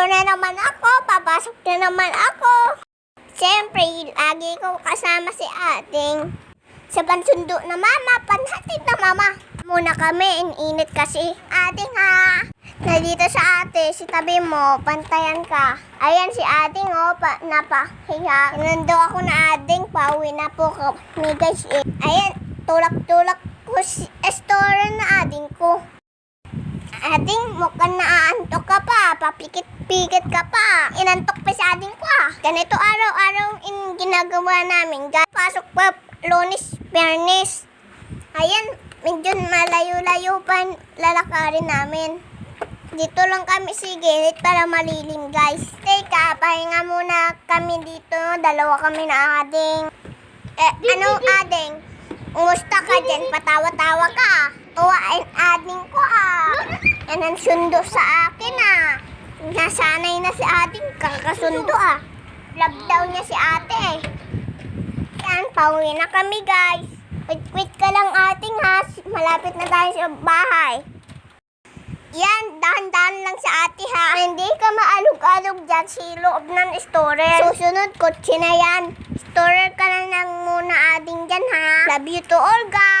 Nandito na naman ako, papasok na naman ako. Siyempre, lagi ko kasama si ating sa pansundo na mama, panhatid na mama. Muna kami, init kasi. Ating ha, nandito sa ate, si tabi mo, pantayan ka. Ayan si ating oh, pa, napahiya. Nando ako na ating, pauwi na po kami guys. Eh. Ayan, tulak-tulak ko si store na ating ko. Ading, mukhang pa. Papikit-pikit ka pa. Inantok pa si ading ko ah. Ganito araw-araw in ginagawa namin. Pasok pa lunes, biyernes. Ayan, medyo malayo-layo pa lalakarin namin. Dito lang kami sa gilid para malilim guys. Teka, pahinga muna kami dito. Dalawa kami na ading. Eh, anong ading? Umusta ka dyan? Patawa-tawa ka. Tuwain ading ko ah. Yan ang sundo sa akin ah. Nasanay na si ating kakasundo ah. Love daw niya si ate. Yan, pauwi na kami guys. Wait-wait ka lang ating ha. Malapit na tayo sa bahay. Yan, dahan-dahan lang sa ate ha. Hindi ka maalog-alog dyan sa loob ng storage. Susunod, kotse na yan. Storage ka lang lang muna ating dyan ha. Love you to all guys.